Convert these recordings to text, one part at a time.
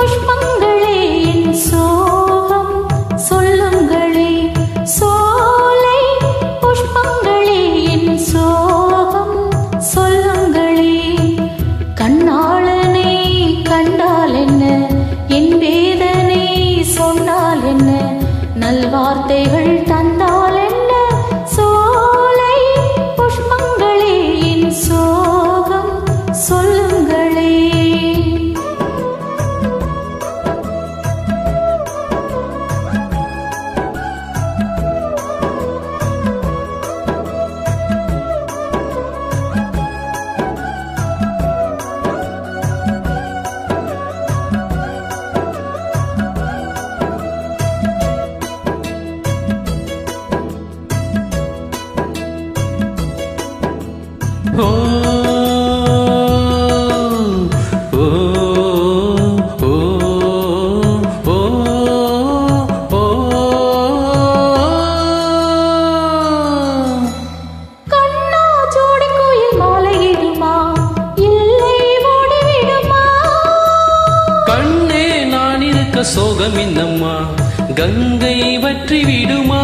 புஷ்பங்களே என் சோகம். சொல்லுங்களே சோலை. புஷ்பங்களே என் சோகம். சொல்லுங்களே கண்ணாளனை கண்டால் என்ன? என் தன் சோகம் என்னம்மா கங்கை வற்றி விடுமா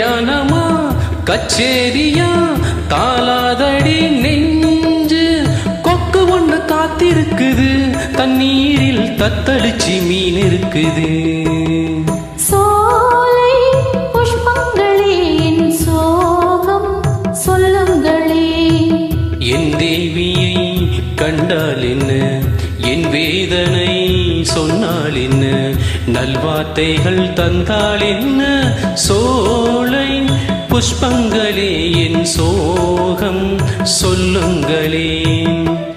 கல்யாணமா? கச்சேரியா? தாளாதடி நெஞ்சு கொக்கு ஒண்ணு காத்திருக்குது. தண்ணீரில் தத்தளிச்சு மீன் இருக்குது. என் தேவியை கண்டால் என்ன? என் வேதனை சொன்னால் என்ன? நல்வார்த்தைகள் தந்தால் என்ன? சோலை புஷ்பங்களே என் சோகம் சொல்லுங்களேன்.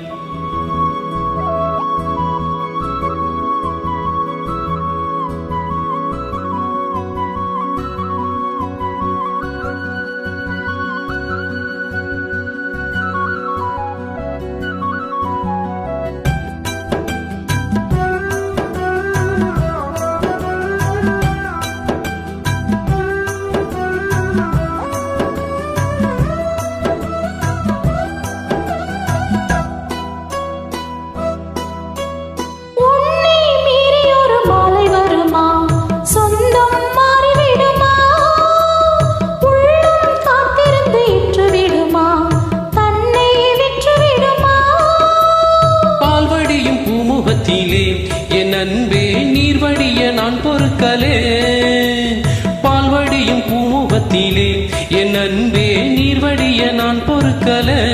பூமுகத்திலே என் அன்பே நீர்வடிய நான் பொறுக்கலே. பால்வடியும் பூமுகத்திலே என் அன்பே நீர்வடிய நான் பொறுக்கலே.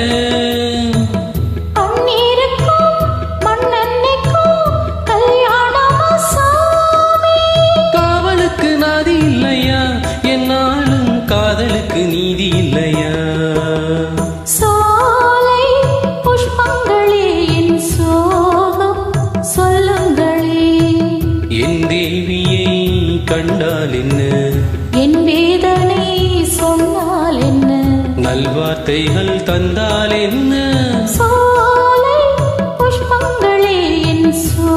கண்டால் என்ன என் வேதனை சொன்னால் என்ன நல்வார்த்தைகள் தந்தால் என்ன புஷ்பங்களே என் சோ